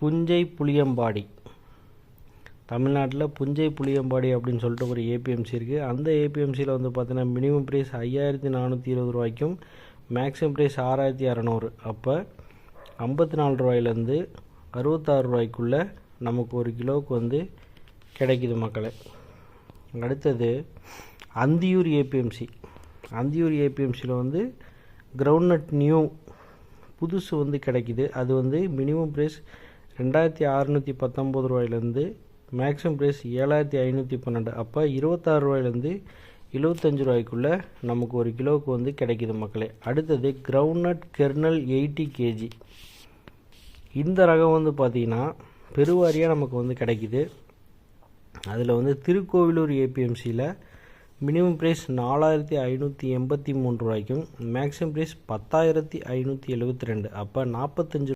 புஞ்சை புளியம்பாடி. தமிழ்நாட்டில் புஞ்சை புளியம்பாடி அப்படின்னு சொல்லிட்டு ஒரு ஏபிஎம்சி இருக்குது அந்த ஏபிஎம்சியில் வந்து பார்த்தீங்கன்னா மினிமம் ப்ரைஸ் ஐயாயிரத்தி நானூற்றி இருபது ரூபாய்க்கும் மேக்ஸிமம் ப்ரைஸ் ஆறாயிரத்தி அறநூறு. அப்போ ஐம்பத்தி நாலு ரூபாயிலேருந்து அறுபத்தாறு ரூபாய்க்குள்ளே நமக்கு ஒரு கிலோவுக்கு வந்து கிடைக்குது மக்களே. அடுத்தது அந்தியூர் ஏபிஎம்சி அந்தியூர் ஏபிஎம்சியில் வந்து கிரவுண்ட்நட் நியூ புதுசு வந்து கிடைக்குது. அது வந்து மினிமம் ப்ரைஸ் ரெண்டாயிரத்தி அறநூற்றி பத்தொம்போது ரூபாயிலேருந்து மேக்ஸிமம் ப்ரைஸ் ஏழாயிரத்தி ஐநூற்றி பன்னெண்டு. அப்போ இருபத்தாறு ரூபாயிலேருந்து எழுபத்தஞ்சு ரூபாய்க்குள்ளே நமக்கு ஒரு கிலோவுக்கு வந்து கிடைக்குது மக்களே. அடுத்தது கிரவுண்ட்நட் கெர்னல் எயிட்டி கேஜி இந்த ரகம் வந்து பார்த்திங்கன்னா பெருவாரியாக நமக்கு வந்து கிடைக்குது. அதில் வந்து திருக்கோவிலூர் ஏபிஎம்சியில் மினிமம் ப்ரைஸ் நாலாயிரத்தி ஐநூற்றி எண்பத்தி மூணு ரூபாய்க்கும் மேக்ஸிமம் ப்ரைஸ் பத்தாயிரத்தி ஐநூற்றி எழுபத்தி ரெண்டு. அப்போ நாற்பத்தஞ்சு